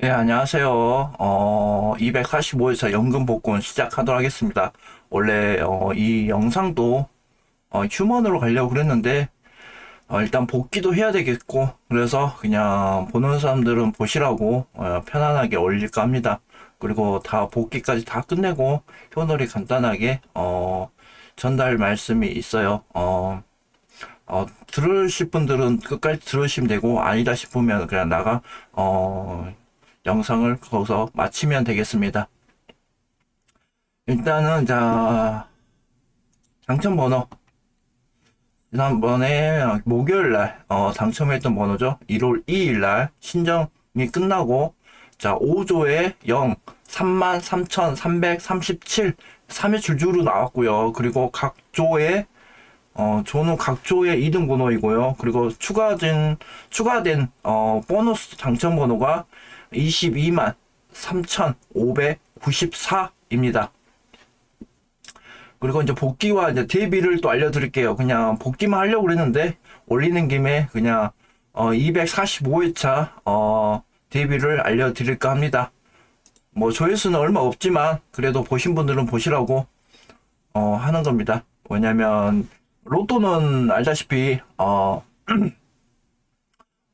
네, 안녕하세요. 어, 245에서 연금 복권 시작하도록 하겠습니다. 원래, 어, 이 영상도, 어, 휴먼으로 가려고 그랬는데, 어, 일단 복귀도 해야 되겠고, 그래서 그냥 보는 사람들은 보시라고, 어, 편안하게 올릴까 합니다. 그리고 다 복귀까지 다 끝내고, 효널이 간단하게, 어, 전달 말씀이 있어요. 어, 어, 들으실 분들은 끝까지 들으시면 되고, 아니다 싶으면 그냥 나가, 어, 영상을 거기서 마치면 되겠습니다. 일단은 자 당첨 번호 지난번에 목요일 날 어, 당첨했던 번호죠. 1월 2일 날 신정이 끝나고 자 5조에 0 33,337 3회 줄줄로 나왔고요. 그리고 각 조에 어, 조는 각 조의 2등 번호이고요. 그리고 추가된 추가된 어, 보너스 당첨 번호가 22만 3,594입니다. 그리고 이제 복귀와 이제 데뷔를 또 알려드릴게요. 그냥 복귀만 하려고 그랬는데 올리는 김에 그냥 어 245회차 어 데뷔를 알려드릴까 합니다. 뭐 조회수는 얼마 없지만 그래도 보신 분들은 보시라고 어 하는 겁니다. 왜냐면 로또는 알다시피 어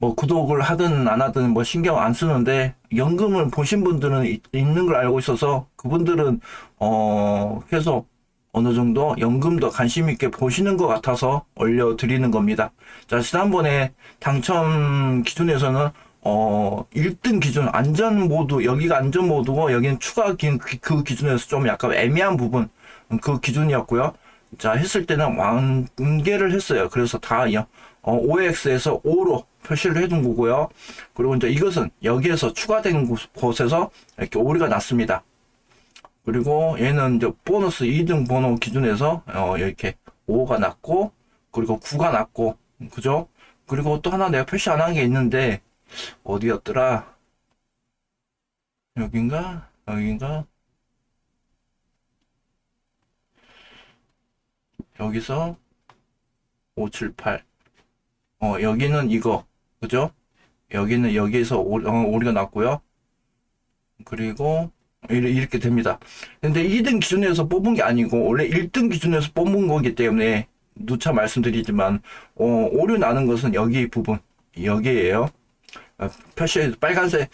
뭐 구독을 하든 안 하든 뭐 신경 안 쓰는데 연금을 보신 분들은 있, 있는 걸 알고 있어서 그분들은 어 계속 어느 정도 연금도 관심 있게 보시는 것 같아서 올려드리는 겁니다. 자 지난번에 당첨 기준에서는 어 1등 기준 안전 모드 여기가 안전 모드고 여기는 추가 기, 그 기준에서 좀 약간 애매한 부분 그 기준이었고요. 자 했을 때는 완개를 했어요. 그래서 다 어, OX에서 5로 표시를 해둔 거고요. 그리고 이제 이것은 여기에서 추가된 곳- 곳에서 이렇게 오류가 났습니다. 그리고 얘는 이제 보너스 2등 번호 기준에서 어, 이렇게 5가 났고 그리고 9가 났고 그죠? 그리고 또 하나 내가 표시 안 한 게 있는데 어디였더라? 여긴가? 여긴가? 여기서 578. 어, 여기는 이거. 그죠? 여기는 여기에서 오, 어, 오리가 났고요. 그리고 이렇게, 이렇게 됩니다. 근데 2등 기준에서 뽑은 게 아니고 원래 1등 기준에서 뽑은 거기 때문에 누차 말씀드리지만 어, 오류 나는 것은 여기 부분 여기에요. 어, 표시 빨간색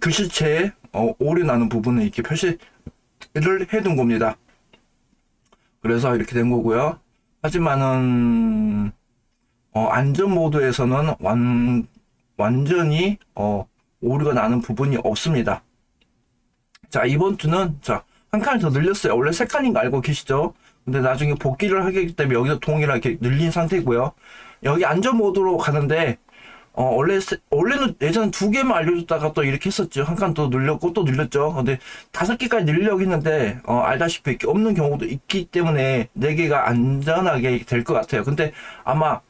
글씨체에 어, 오류 나는 부분은 이렇게 표시를 해둔 겁니다. 그래서 이렇게 된 거고요. 하지만은 어, 안전 모드에서는 완, 완전히, 어, 오류가 나는 부분이 없습니다. 자, 이번 주는, 자, 한 칸을 더 늘렸어요. 원래 세 칸인 거 알고 계시죠? 근데 나중에 복귀를 하기 때문에 여기서 동일하게 늘린 상태고요. 여기 안전 모드로 가는데, 어, 원래, 세- 원래는 예전 두 개만 알려줬다가 또 이렇게 했었죠. 한칸또 늘렸고 또 늘렸죠. 근데 다섯 개까지 늘려고 했는데, 어, 알다시피 없는 경우도 있기 때문에 네 개가 안전하게 될 것 같아요. 근데 아마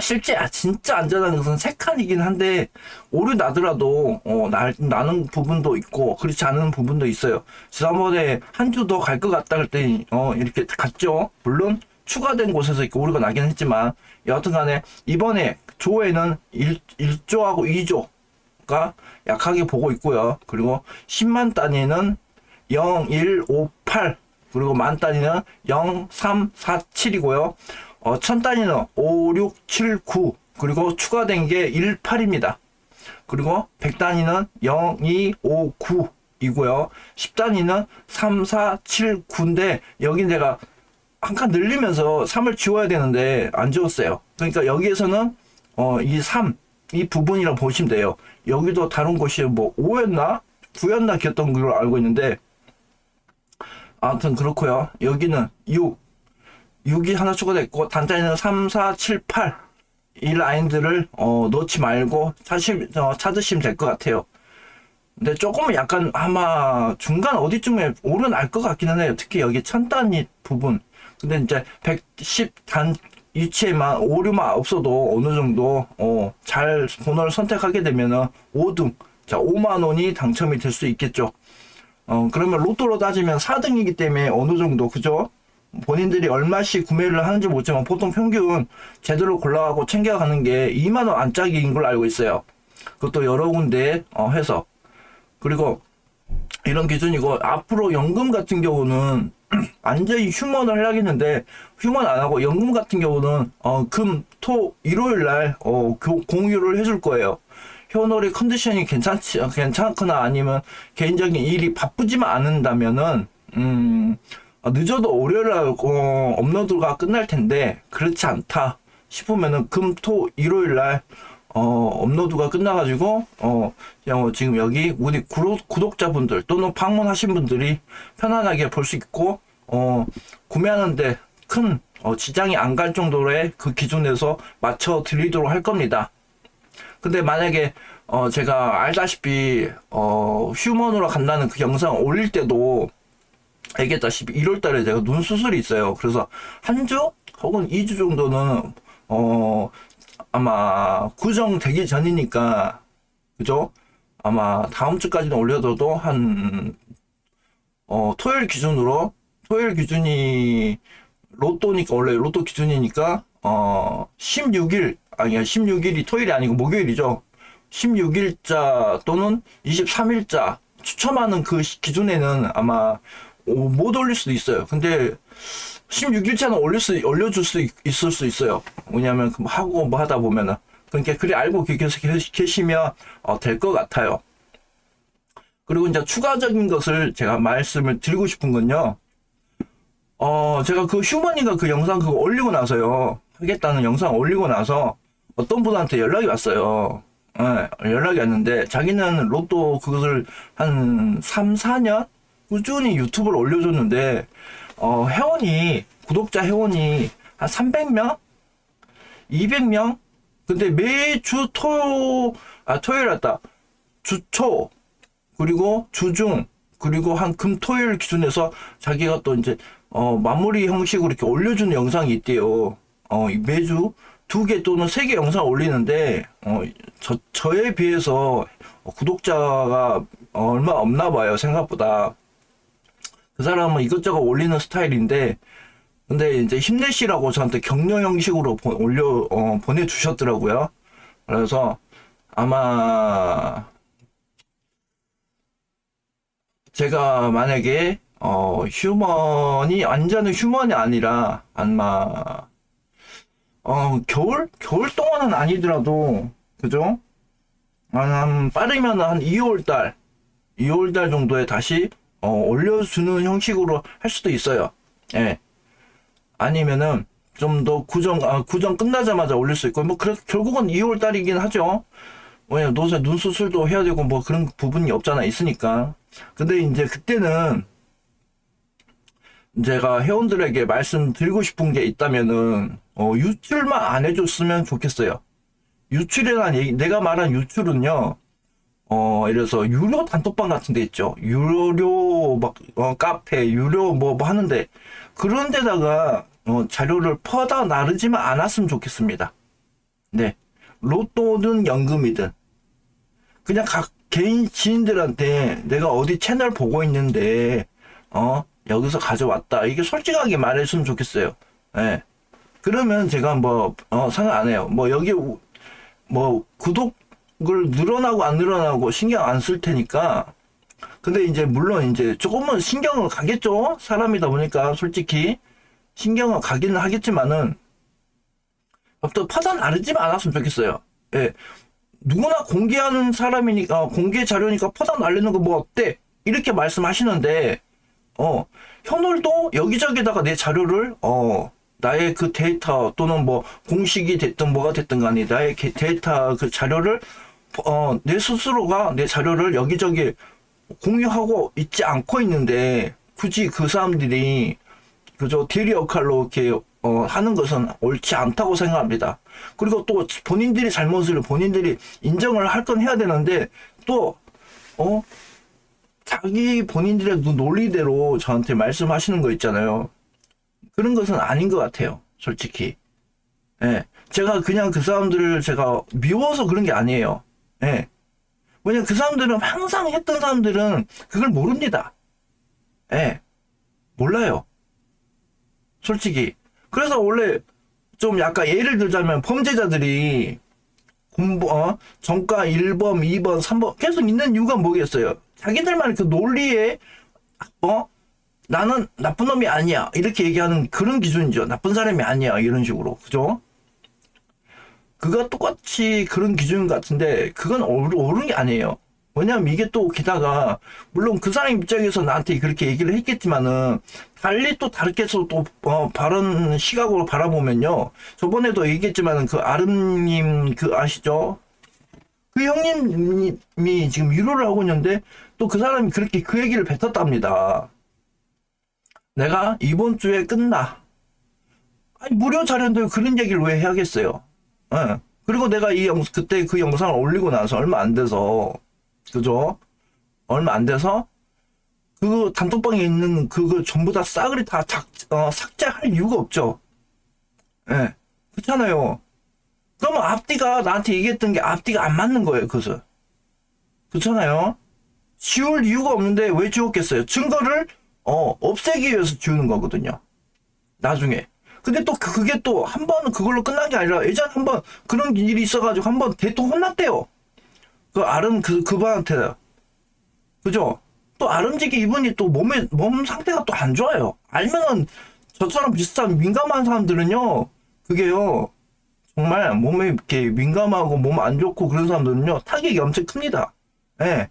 실제 아, 진짜 안전한 것은 세 칸이긴 한데 오류 나더라도 어, 나, 나는 부분도 있고 그렇지 않은 부분도 있어요. 지난번에 한 주 더 갈 것 같다 그랬더니 어, 이렇게 갔죠. 물론 추가된 곳에서 이렇게 오류가 나긴 했지만 여하튼간에 이번에 조에는 1, 1조하고 2조가 약하게 보고 있고요. 그리고 10만 단위는 0158 그리고 만 단위는 0347이고요. 어, 천 단위는 5679 그리고 추가된 게 18입니다. 그리고 100 단위는 0259 이고요. 10 단위는 3479인데 여기 내가 한 칸 늘리면서 3을 지워야 되는데 안 지웠어요. 그러니까 여기에서는 어, 이 3, 이 부분이라고 보시면 돼요. 여기도 다른 곳이 뭐 5였나? 9였나 기었던 걸로 알고 있는데 아무튼 그렇고요. 여기는 6, 6이 하나 추가됐고 단자에는 3, 4, 7, 8 이 라인들을 어, 넣지 말고 사실 어, 찾으시면 될 것 같아요. 근데 조금 약간 아마 중간 어디쯤에 오르날 것 같기는 해요. 특히 여기 천 단위 부분. 근데 이제 110단 위치에만 오류만 없어도 어느 정도 어, 잘 번호를 선택하게 되면은 5등, 자 5만 원이 당첨이 될 수 있겠죠. 어 그러면 로또로 따지면 4등이기 때문에 어느 정도 그죠? 본인들이 얼마씩 구매를 하는지 모르지만 보통 평균 제대로 골라가고 챙겨가는 게 2만 원 안짝인 걸 알고 있어요. 그것도 여러 군데 어, 해서 그리고 이런 기준이고 앞으로 연금 같은 경우는 완전히 휴먼을 하려고 했는데 휴먼 안 하고 연금 같은 경우는 어, 금, 토, 일요일 날 어, 교- 공유를 해줄 거예요. 현월의 컨디션이 괜찮지 어, 괜찮거나 아니면 개인적인 일이 바쁘지만 않는다면은 음, 어, 늦어도 월요일 날 어, 업로드가 끝날 텐데 그렇지 않다 싶으면은 금, 토, 일요일 날 어, 업로드가 끝나가지고, 어, 뭐 지금 여기 우리 구독, 구독 자분들 또는 방문하신 분들이 편안하게 볼 수 있고, 어, 구매하는데 큰 어, 지장이 안 갈 정도의 그 기준에서 맞춰 드리도록 할 겁니다. 근데 만약에 어, 제가 알다시피 어, 휴먼으로 간다는 그 영상 올릴 때도 알겠다시피 1월 달에 제가 눈 수술이 있어요. 그래서 한 주 혹은 2주 정도는 어, 아마 구정되기 전이니까 그죠? 아마 다음 주까지는 올려둬도 한 어, 토요일 기준으로 토요일 기준이 로또니까 원래 로또 기준이니까 어 16일 아니야 16일이 토요일이 아니고 목요일이죠. 16일자 또는 23일자 추첨하는 그 시- 기준에는 아마 오- 못 올릴 수도 있어요. 근데 16일차는 올릴 수 올려줄 수 있, 을수 있어요. 왜냐하면 그 하고 뭐 하다 보면은 그러니까 그래 알고 계- 계속 계시- 계시면 어, 될 것 같아요. 그리고 이제 추가적인 것을 제가 말씀을 드리고 싶은 건요. 어, 제가 그 휴머니가 그 영상 그거 올리고 나서요. 하겠다는 영상 올리고 나서 어떤 분한테 연락이 왔어요. 예, 연락이 왔는데 자기는 로또 그것을 한 3, 4년 꾸준히 유튜브를 올려줬는데 어, 회원이 구독자 회원이 한 300명? 200명? 근데 매주 토, 아, 토요일 왔다. 주초, 그리고 주중, 그리고 한 금, 토요일 기준에서 자기가 또 이제, 어, 마무리 형식으로 이렇게 올려주는 영상이 있대요. 어, 이 매주 두 개 또는 세 개 영상 올리는데, 어, 저, 저에 비해서 구독자가 얼마 없나 봐요, 생각보다. 그 사람은 이것저것 올리는 스타일인데, 근데 이제 힘내시라고 저한테 격려 형식으로 보, 올려, 어, 보내주셨더라고요. 그래서 아마 제가 만약에 어, 휴먼이 완전히 휴먼이 아니라 아마 어, 겨울 겨울 동안은 아니더라도 그죠? 한 빠르면 한 2월 달 2월 달 정도에 다시 어, 올려주는 형식으로 할 수도 있어요. 예. 아니면은 좀 더 구정 아, 구정 끝나자마자 올릴 수 있고 뭐 그래 결국은 2월 달이긴 하죠. 왜냐 노세 눈 수술도 해야 되고 뭐 그런 부분이 없잖아 있으니까. 근데 이제 그때는 제가 회원들에게 말씀드리고 싶은 게 있다면은 어, 유출만 안 해줬으면 좋겠어요. 유출이란 얘기, 내가 말한 유출은요. 어, 이래서 유료 단톡방 같은 데 있죠. 유료 막 어, 카페, 유료 뭐, 뭐 하는데 그런 데다가 어, 자료를 퍼다 나르지만 않았으면 좋겠습니다. 네. 로또든 연금이든 그냥 각 개인 지인들한테 내가 어디 채널 보고 있는데 어 여기서 가져왔다 이게 솔직하게 말했으면 좋겠어요. 예. 그러면 제가 뭐 어, 상관 안 해요. 뭐 여기 우- 뭐 구독 을 늘어나고 안 늘어나고 신경 안 쓸 테니까. 근데 이제 물론 이제 조금은 신경을 가겠죠. 사람이다 보니까 솔직히 신경을 가기는 하겠지만은 또 파단 나르지만 않았으면 좋겠어요. 예. 누구나 공개하는 사람이니까 공개 자료니까 퍼다 날리는 거 뭐 어때? 이렇게 말씀하시는데 어 현월도 여기저기다가 내 자료를 어 나의 그 데이터 또는 뭐 공식이 됐든 뭐가 됐든 간에 나의 게- 데이터 그 자료를 어 내 스스로가 내 자료를 여기저기 공유하고 있지 않고 있는데 굳이 그 사람들이 그저 대리 역할로 이렇게 어, 하는 것은 옳지 않다고 생각합니다. 그리고 또 본인들이 잘못을 본인들이 인정을 할 건 해야 되는데 또 어, 자기 본인들의 그 논리대로 저한테 말씀하시는 거 있잖아요. 그런 것은 아닌 것 같아요. 솔직히. 예. 제가 그냥 그 사람들을 제가 미워서 그런 게 아니에요. 예. 왜냐면 그 사람들은 항상 했던 사람들은 그걸 모릅니다. 예. 몰라요. 솔직히. 그래서 원래 좀 약간 예를 들자면 범죄자들이 공부, 어, 정가 1번, 2번, 3번 계속 있는 이유가 뭐겠어요? 자기들만 그 논리에, 어, 나는 나쁜 놈이 아니야. 이렇게 얘기하는 그런 기준이죠. 나쁜 사람이 아니야. 이런 식으로. 그죠? 그가 똑같이 그런 기준 같은데, 그건 옳- 옳은 게 아니에요. 왜냐면 이게 또 게다가, 물론 그 사람 입장에서 나한테 그렇게 얘기를 했겠지만은, 달리 또 다르게 해서 또, 어, 바른 시각으로 바라보면요. 저번에도 얘기했지만은 그 아름님 그 아시죠? 그 형님이 지금 위로를 하고 있는데, 또 그 사람이 그렇게 그 얘기를 뱉었답니다. 내가 이번 주에 끝나. 아니, 무료 자료인데 그런 얘기를 왜 해야겠어요? 예. 그리고 내가 이 영, 그때 그 영상을 올리고 나서 얼마 안 돼서, 그죠? 얼마 안 돼서, 그 단톡방에 있는 그거 전부 다 싸그리 다 작, 어, 삭제할 이유가 없죠. 예. 그렇잖아요. 그러면 앞뒤가 나한테 얘기했던 게 앞뒤가 안 맞는 거예요, 그것은. 그렇잖아요. 지울 이유가 없는데 왜 지웠겠어요? 증거를 어, 없애기 위해서 지우는 거거든요. 나중에. 근데 또 그- 그게 또 한 번은 그걸로 끝난 게 아니라 예전에 한번 그런 일이 있어가지고 한 번 대통 혼났대요. 그 아름 그 그분한테 그죠? 또 아름지게 이분이 또 몸에 몸 상태가 또 안 좋아요. 알면은 저처럼 비슷한 민감한 사람들은요, 그게요 정말 몸에 이렇게 민감하고 몸 안 좋고 그런 사람들은요 타격이 엄청 큽니다. 예.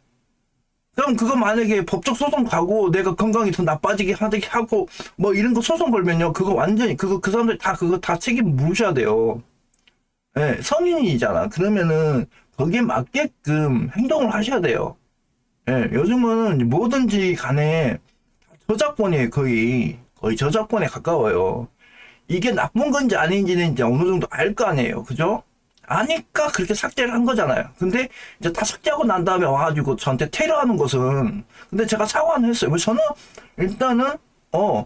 그럼 그거 만약에 법적 소송 가고 내가 건강이 더 나빠지게 하게 하고 뭐 이런 거 소송 걸면요 그거 완전히 그거 그 사람들 다 그거 다 책임 물으셔야 돼요. 예, 성인이잖아. 그러면은 거기에 맞게끔 행동을 하셔야 돼요. 예, 요즘은 뭐든지 간에 저작권이 거의 거의 저작권에 가까워요. 이게 나쁜 건지 아닌지는 이제 어느 정도 알 거 아니에요. 그죠? 아니까 그렇게 삭제를 한 거잖아요. 근데 이제 다 삭제하고 난 다음에 와가지고 저한테 테러하는 것은 근데 제가 사과는 했어요. 저는 일단은 어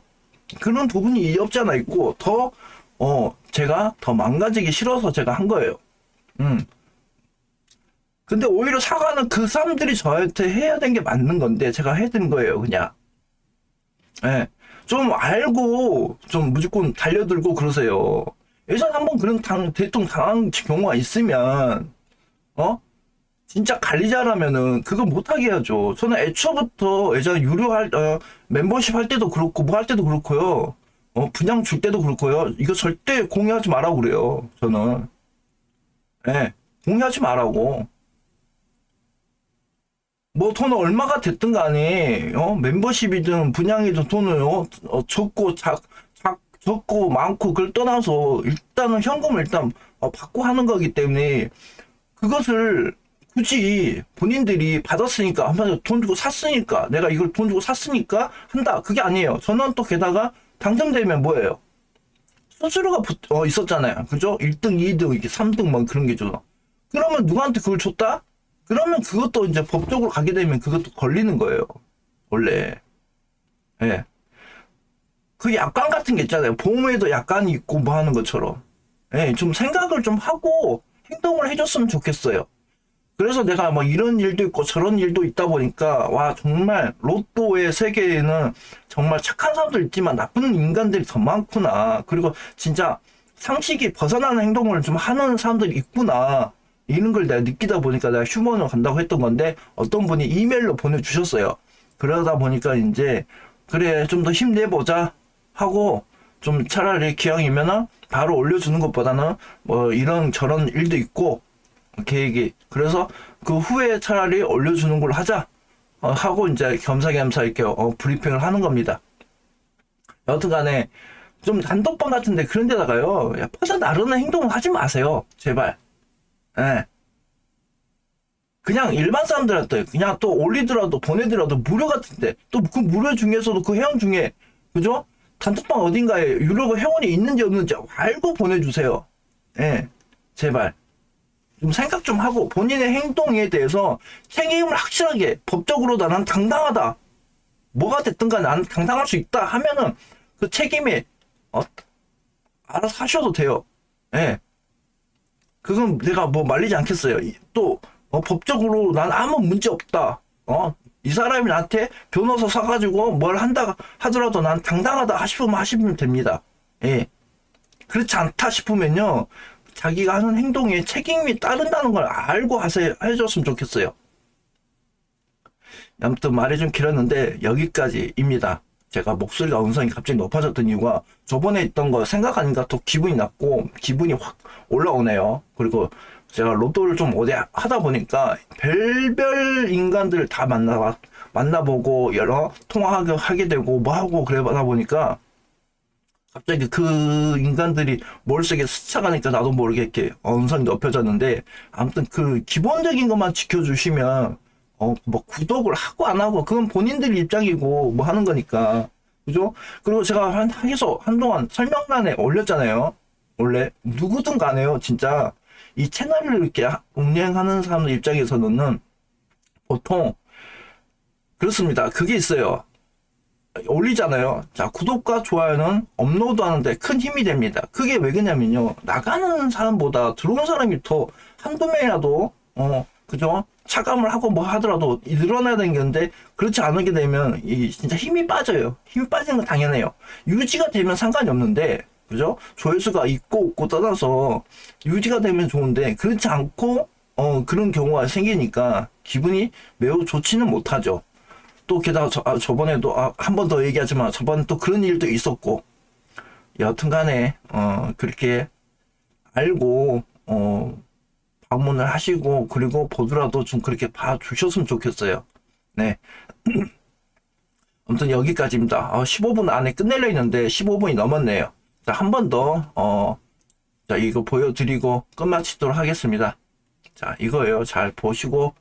그런 부분이 없지 않아 있고 더 어 제가 더 망가지기 싫어서 제가 한 거예요. 음. 근데 오히려 사과는 그 사람들이 저한테 해야 되는 게 맞는 건데 제가 해드린 거예요, 그냥. 예. 좀 알고 좀 무조건 달려들고 그러세요. 예전에 한 번 그런 당, 대통령 당한 경우가 있으면, 어? 진짜 관리자라면은 그거 못하게 해야죠. 저는 애초부터 예전에 유료할, 어, 멤버십 할 때도 그렇고, 뭐 할 때도 그렇고요. 어, 분양 줄 때도 그렇고요. 이거 절대 공유하지 말라고 그래요. 저는. 예. 공유하지 말라고. 뭐 돈 얼마가 됐든 간에 어 멤버십이든 분양이든 돈을 어, 어 적고 작, 작 적고 많고 그걸 떠나서 일단은 현금을 일단 어, 받고 하는 거기 때문에 그것을 굳이 본인들이 받았으니까 한마디로 돈 주고 샀으니까 내가 이걸 돈 주고 샀으니까 한다. 그게 아니에요. 저는 또 게다가 당첨되면 뭐예요? 수수료가 붙- 어, 있었잖아요. 그죠? 1등 2등 이렇게 3등 막 그런 게죠. 그러면 누구한테 그걸 줬다? 그러면 그것도 이제 법적으로 가게 되면 그것도 걸리는 거예요. 원래. 예. 그 약관 같은 게 있잖아요. 보험에도 약관이 있고 뭐 하는 것처럼. 예, 좀 생각을 좀 하고 행동을 해줬으면 좋겠어요. 그래서 내가 뭐 이런 일도 있고 저런 일도 있다 보니까 와 정말 로또의 세계에는 정말 착한 사람도 있지만 나쁜 인간들이 더 많구나. 그리고 진짜 상식이 벗어나는 행동을 좀 하는 사람들이 있구나. 이런 걸 내가 느끼다 보니까 내가 휴먼으로 간다고 했던 건데 어떤 분이 이메일로 보내주셨어요. 그러다 보니까 이제 그래 좀 더 힘내보자 하고 좀 차라리 기왕이면은 바로 올려주는 것보다는 뭐 이런 저런 일도 있고 계획이 그래서 그 후에 차라리 올려주는 걸로 하자 어, 하고 이제 겸사겸사 이렇게 어, 브리핑을 하는 겁니다. 여튼간에 좀 단톡방 같은데 그런 데다가요 야, 퍼져 나르는 행동을 하지 마세요 제발. 예. 그냥 일반 사람들한테 그냥 또 올리더라도 보내더라도 무료 같은데 또 그 무료 중에서도 그 회원 중에 그죠? 단톡방 어딘가에 유료 회원이 있는지 없는지 알고 보내주세요. 예, 제발 좀 생각 좀 하고 본인의 행동에 대해서 책임을 확실하게 법적으로 나는 당당하다. 뭐가 됐든가 나는 당당할 수 있다 하면은 그 책임에 어, 알아서 하셔도 돼요. 예. 그건 내가 뭐 말리지 않겠어요. 이- 또 어, 법적으로 난 아무 문제 없다. 어, 이 사람이 나한테 변호사 사가지고 뭘 한다 하더라도 난 당당하다 하시면 하시면 됩니다. 예. 그렇지 않다 싶으면요. 자기가 하는 행동에 책임이 따른다는 걸 알고 하세요, 해줬으면 좋겠어요. 아무튼 말이 좀 길었는데 여기까지입니다. 제가 목소리가 음성이 갑자기 높아졌던 이유가 저번에 있던 거 생각하니까 또 기분이 났고 기분이 확 올라오네요. 그리고 제가 로또를 좀 어디 하다 보니까 별별 인간들을 다 만나 만나보고 여러 통화하게 하게 되고 뭐 하고 그러다 보니까 갑자기 그 인간들이 머릿속에 스쳐가니까 나도 모르게 이렇게 언성이 높여졌는데 아무튼 그 기본적인 것만 지켜주시면 어 뭐 구독을 하고 안 하고 그건 본인들 입장이고 뭐 하는 거니까 그죠? 그리고 제가 한 계속 한동안 설명란에 올렸잖아요. 원래 누구든 간에요, 진짜 이 채널을 이렇게 하- 운영하는 사람들 입장에서는 보통 그렇습니다. 그게 있어요. 올리잖아요. 자, 구독과 좋아요는 업로드 하는데 큰 힘이 됩니다. 그게 왜 그러냐면요. 나가는 사람보다 들어온 사람이 더 한두 명이라도, 어, 그죠? 차감을 하고 뭐 하더라도 늘어나야 되는 건데, 그렇지 않게 되면, 이, 진짜 힘이 빠져요. 힘이 빠지는 건 당연해요. 유지가 되면 상관이 없는데, 그죠? 조회수가 있고 없고 떠나서, 유지가 되면 좋은데, 그렇지 않고, 어, 그런 경우가 생기니까, 기분이 매우 좋지는 못하죠. 또 게다가 저, 아, 저번에도 아, 한 번 더 얘기하지만 저번에 또 그런 일도 있었고 여튼간에 어 그렇게 알고 어 방문을 하시고 그리고 보더라도 좀 그렇게 봐 주셨으면 좋겠어요. 네. 아무튼 여기까지입니다. 어, 15분 안에 끝내려 했는데 15분이 넘었네요. 자, 한 번 더, 어, 자, 이거 보여드리고 끝마치도록 하겠습니다. 자, 이거예요. 잘 보시고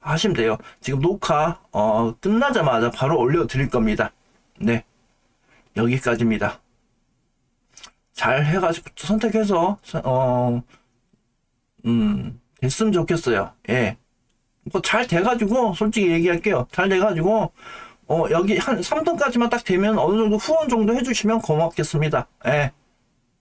하시면 돼요. 지금 녹화 어, 끝나자마자 바로 올려드릴 겁니다. 네, 여기까지입니다. 잘 해가지고 선택해서 어, 음, 됐으면 좋겠어요. 예, 뭐 잘 돼가지고 솔직히 얘기할게요. 잘 돼가지고 어, 여기 한 3등까지만 딱 되면 어느 정도 후원 정도 해주시면 고맙겠습니다. 예,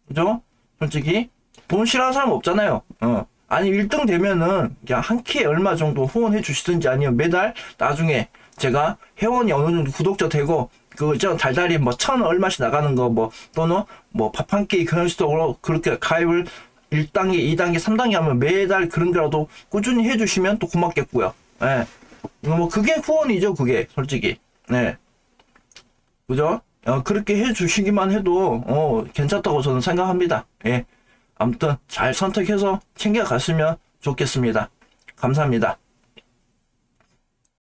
그죠? 솔직히 돈 싫어하는 사람 없잖아요. 어. 아니 1등 되면은 그냥 한 키에 얼마 정도 후원해 주시든지 아니면 매달 나중에 제가 회원이 어느 정도 구독자 되고 그 있잖아 달달이 뭐 천 얼마씩 나가는 거 뭐 또는 뭐 밥 한 끼 그런 식으로 그렇게 가입을 1단계, 2단계, 3단계 하면 매달 그런 거라도 꾸준히 해주시면 또 고맙겠고요. 예. 뭐 그게 후원이죠, 그게 솔직히. 네. 그죠? 어, 그렇게 해 주시기만 해도 어, 괜찮다고 저는 생각합니다. 예. 아무튼 잘 선택해서 챙겨갔으면 좋겠습니다. 감사합니다.